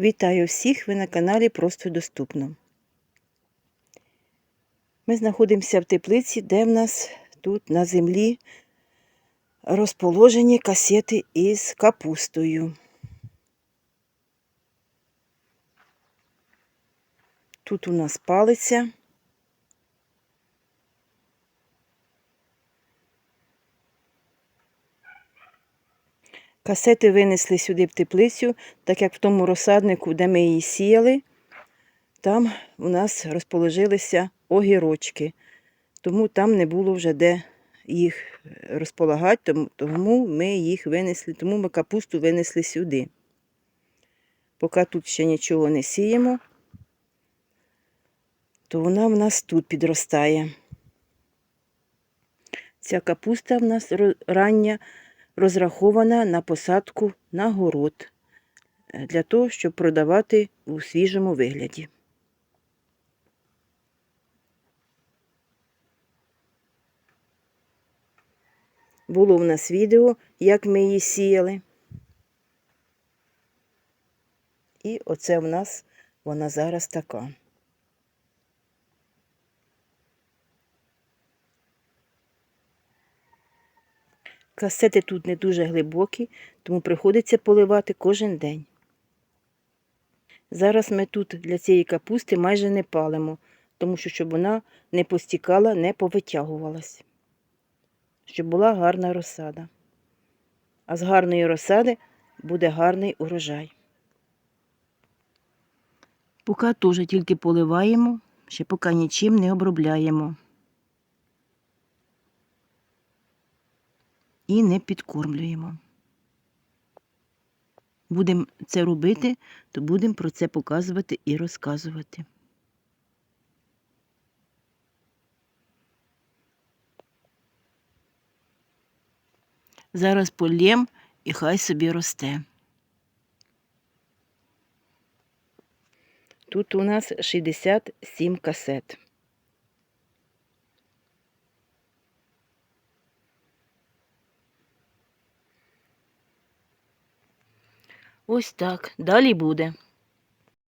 Вітаю всіх! Ви на каналі Просто Доступно. Ми знаходимося в теплиці, де в нас тут на землі розположені касети із капустою. Тут у нас палиця. Касети винесли сюди в теплицю, так як в тому розсаднику, де ми її сіяли, там у нас розположилися огірочки. Тому там не було вже де їх розполагати, тому- ми їх винесли, тому ми капусту винесли сюди. Поки тут ще нічого не сіємо, то вона в нас тут підростає. Ця капуста в нас рання розрахована на посадку на город е, для того, щоб продавати у свіжому вигляді. Було в нас відео, як ми її сіяли. І оце в нас вона зараз така. Касети тут не дуже глибокі, тому приходиться поливати кожен день. Зараз ми тут для цієї капусти майже не палимо, тому що щоб вона не постікала, не повитягувалась, щоб була гарна розсада. А з гарної розсади буде гарний урожай. Поки теж тільки поливаємо, ще поки нічим не обробляємо. І не підкормлюємо. Будемо це робити, то будемо про це показувати і розказувати. Зараз полєм і хай собі росте. Тут у нас 67 касет. Ось так. Далі буде.